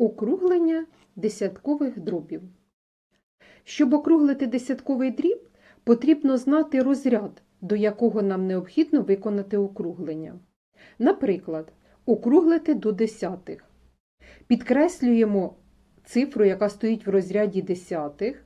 Округлення десяткових дробів. Щоб округлити десятковий дріб, потрібно знати розряд, до якого нам необхідно виконати округлення. Наприклад, округлити до десятих. Підкреслюємо цифру, яка стоїть в розряді десятих.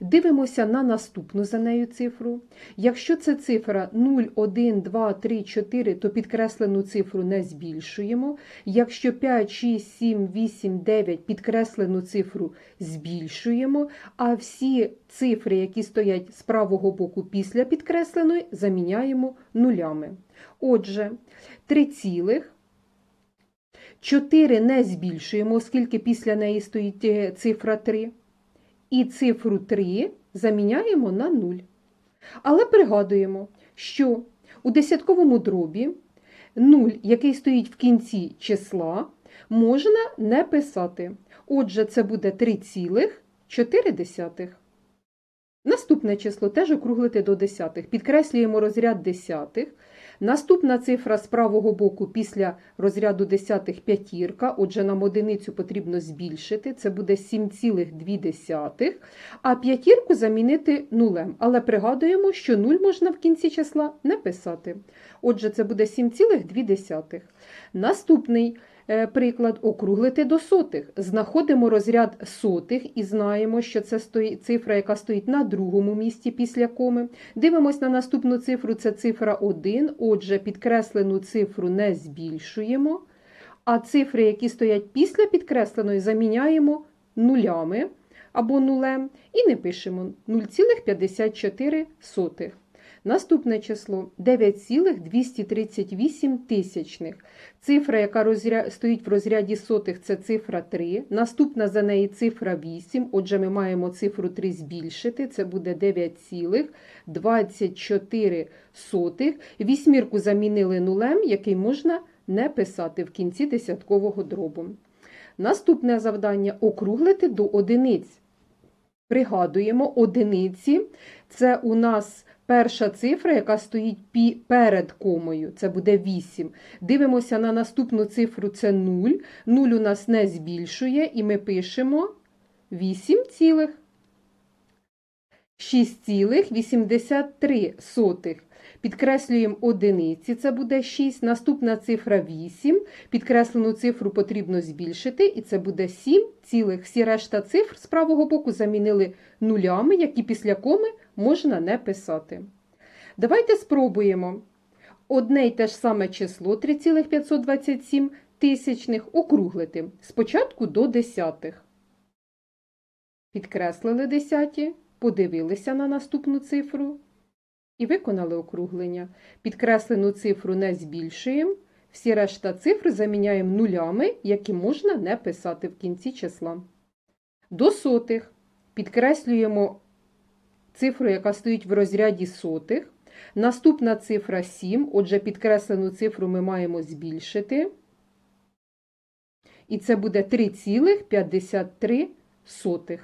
Дивимося на наступну за нею цифру. Якщо це цифра 0, 1, 2, 3, 4, то підкреслену цифру не збільшуємо. Якщо 5, 6, 7, 8, 9 підкреслену цифру збільшуємо, а всі цифри, які стоять з правого боку після підкресленої, заміняємо нулями. Отже, 3 цілих. 4 не збільшуємо, оскільки після неї стоїть е, цифра 3. І цифру 3 заміняємо на 0. Але пригадуємо, що у десятковому дробі 0, який стоїть в кінці числа, можна не писати. Отже, це буде 3,4. Наступне число теж округлити до десятих. Підкреслюємо розряд десятих. Наступна цифра з правого боку після розряду десятих п'ятірка, отже, нам одиницю потрібно збільшити, це буде 7,2, а п'ятірку замінити нулем. Але пригадуємо, що 0 можна в кінці числа не писати. Отже, це буде 7,2. Наступний приклад округлити до сотих. Знаходимо розряд сотих і знаємо, що це цифра, яка стоїть на другому місці після коми. Дивимось на наступну цифру, це цифра 1. Отже, підкреслену цифру не збільшуємо, а цифри, які стоять після підкресленої, заміняємо нулями або нулем і не пишемо 0,54. Наступне число 9,238 тисячних. Цифра, яка розря... стоїть в розряді сотих, це цифра 3. Наступна за неї цифра 8. Отже, ми маємо цифру 3 збільшити. Це буде 9,24. Вісьмірку замінили нулем, який можна не писати в кінці десяткового дробу. Наступне завдання округлити до одиниць. Пригадуємо, одиниці це у нас перша цифра, яка стоїть перед комою, це буде 8. Дивимося на наступну цифру, це 0. 0 у нас не збільшує, і ми пишемо 8 цілих. 6,83. Підкреслюємо одиниці, це буде 6. Наступна цифра 8. Підкреслену цифру потрібно збільшити, і це буде 7 цілих. Всі решта цифр з правого боку замінили нулями, які після коми можна не писати. Давайте спробуємо одне й те ж саме число 3,527 тисячних округлити. Спочатку до десятих. Підкреслили десяті, подивилися на наступну цифру і виконали округлення. Підкреслену цифру не збільшуємо. Всі решта цифр заміняємо нулями, які можна не писати в кінці числа. До сотих підкреслюємо цифру, яка стоїть в розряді сотих. Наступна цифра 7, отже, підкреслену цифру ми маємо збільшити. І це буде 3,53.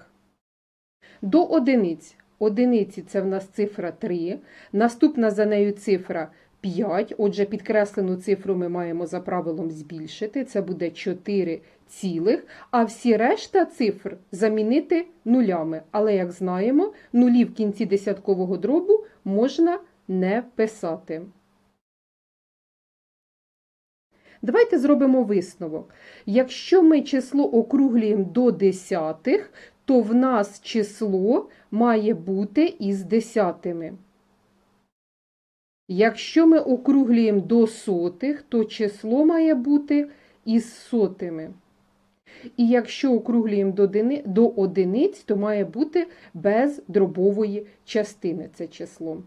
До одиниць. Одиниці це в нас цифра 3. Наступна за нею цифра 5. Отже, підкреслену цифру ми маємо за правилом збільшити. Це буде 4 цілих. А всі решта цифр замінити нулями. Але, як знаємо, нулі в кінці десяткового дробу можна не писати. Давайте зробимо висновок. Якщо ми число округлюємо до десятих, то в нас число має бути із десятими. Якщо ми округлюємо до сотих, то число має бути із сотими. І якщо округлюємо до одиниць, то має бути без дробової частини це число.